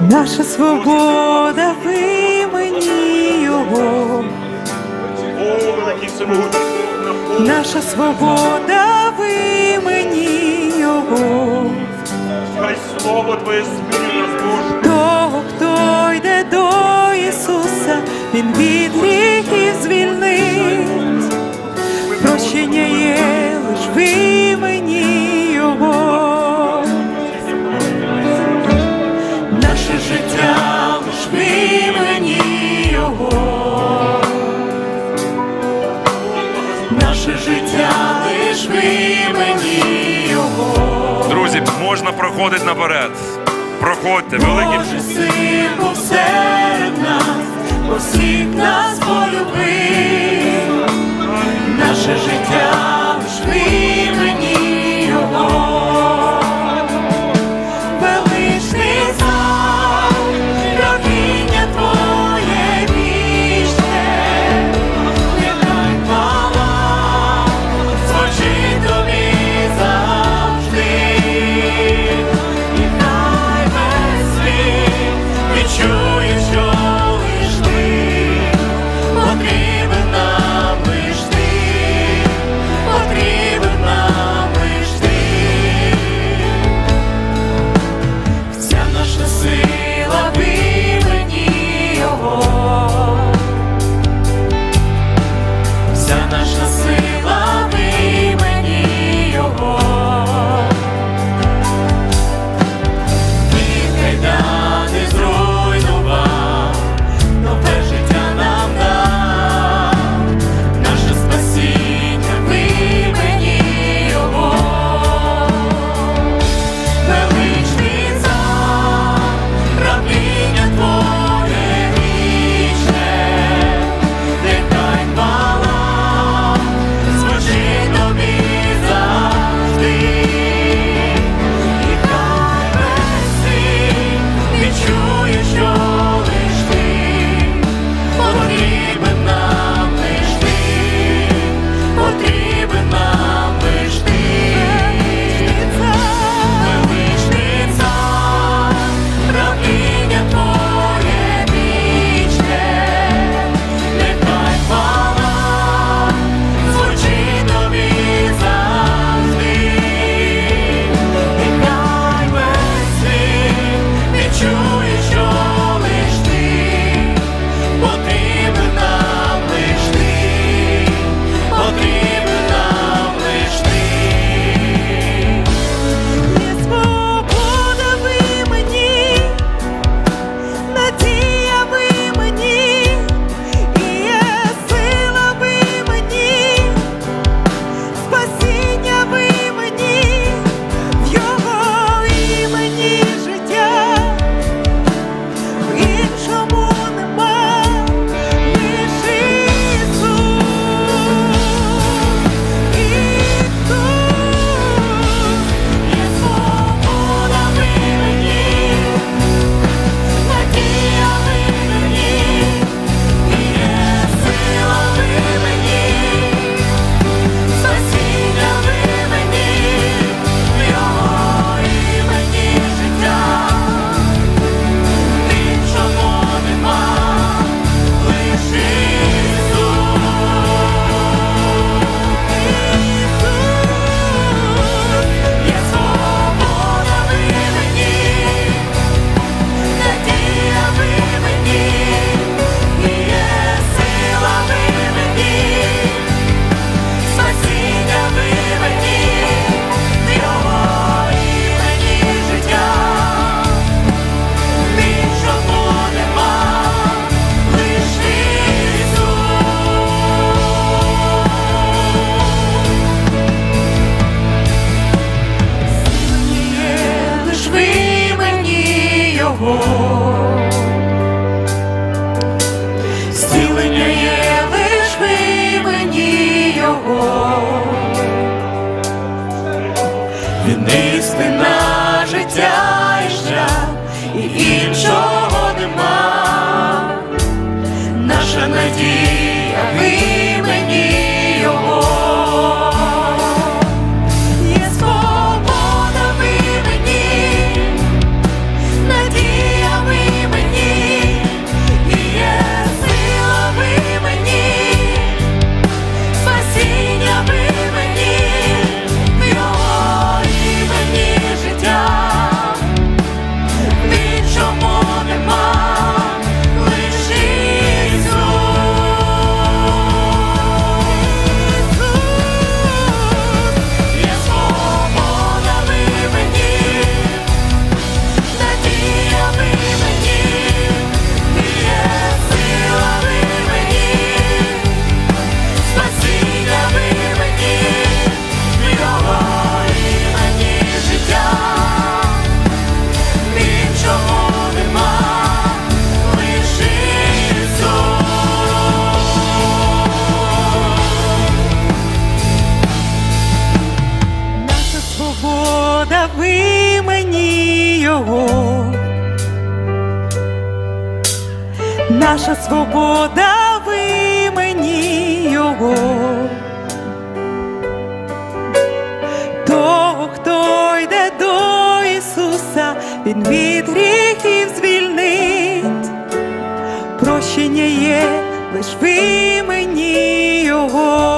наша свобода, ви мені його, наша свобода, ви мені його, хай слово твоє змінює нас Того, хто йде до Ісуса, Він від гріхів звільнить, прощення є лиш ви мені його. наше життя, лиш ми мені його. Друзі, можна проходити наперед. Проходьте, великі. Боже, син серед нас, усіх нас полюбив, наше життя. наша вогонь, зцілення є лиш ви мені його, він істина життя і шлях, і іншого нема, наша надія. ви мені його, наша свобода ви мені його, того, хто йде до Ісуса, Він від гріхів звільнить, прощення є, лиш ви мені його.